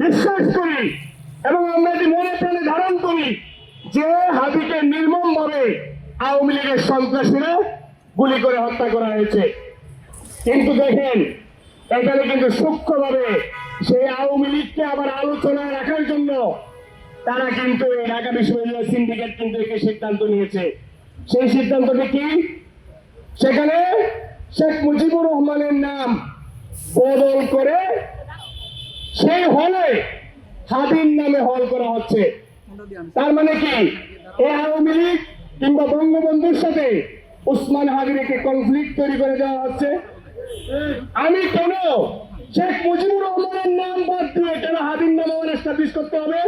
বিশ্বাস করি এবং আমরা এটি মনে প্রাণে ধারণ করি যে হাবিকে নির্মম ভাবে আওয়ামী লীগের সন্ত্রাসীরা গুলি করে হত্যা করা হয়েছে। কিন্তু দেখেন, এখানে কিন্তু সূক্ষ্মভাবে সেই আওয়ামী লীগকে আবার আলোচনায় রাখার জন্য তারা কিন্তু ঢাকা বিশ্ববিদ্যালয় সিন্ডিকেট কিন্তু একটি সিদ্ধান্ত নিয়েছে। সেই সিদ্ধান্তটি কি? সেখানে শেখ মুজিবুর রহমানের নাম বদল করে সেই হলে হাবির নামে হল করা হচ্ছে। তার মানে কি? এই আওয়ামী লীগ কিংবা বঙ্গবন্ধুর সাথে উসমান হাবিরকে কনফ্লিক্ট তৈরি করে দেওয়া হচ্ছে। আমি কেন শেখ মুজিবুর রহমানের নাম বাদ দিয়ে কেন হাবির নাম আমার এস্টাবলিশ করতে হবে?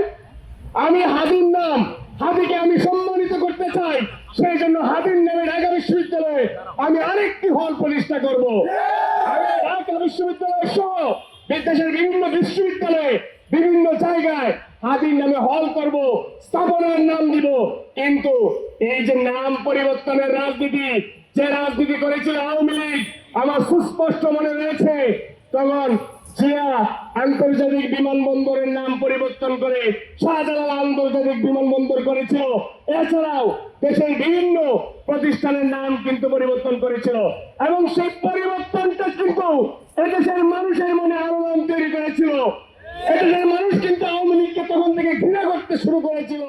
আমি হাবির নাম হাবিকে আমি সম্মানিত করতে চাই, সেই জন্য হাবির নামে ঢাকা বিশ্ববিদ্যালয়ে আমি আরেকটি হল প্রতিষ্ঠা করব। ঢাকা বিশ্ববিদ্যালয় সহ বিদেশের বিভিন্ন বিশ্ববিদ্যালয়ে, বিভিন্ন জায়গায় হাবির নামে হল করব, স্থাপনার নাম দিব। কিন্তু এই যে নাম পরিবর্তনের রাজনীতি, যে রাজনীতি করেছিল আওয়ামী লীগ, আমার সুস্পষ্ট মনে রয়েছে, তখন জিয়া আন্তর্জাতিক বিমানবন্দরের নাম পরিবর্তন করে শাহজালাল আন্তর্জাতিক বিমানবন্দর করেছিল। এছাড়াও দেশের বিভিন্ন প্রতিষ্ঠানের নাম কিন্তু পরিবর্তন করেছিল। এবং সেই পরিবর্তনটা কিন্তু এদেশের মানুষের মনে আলোড়ন তৈরি করেছিল। এদেশের মানুষ কিন্তু আওয়ামী লীগকে তখন থেকে ঘৃণা করতে শুরু করেছিল।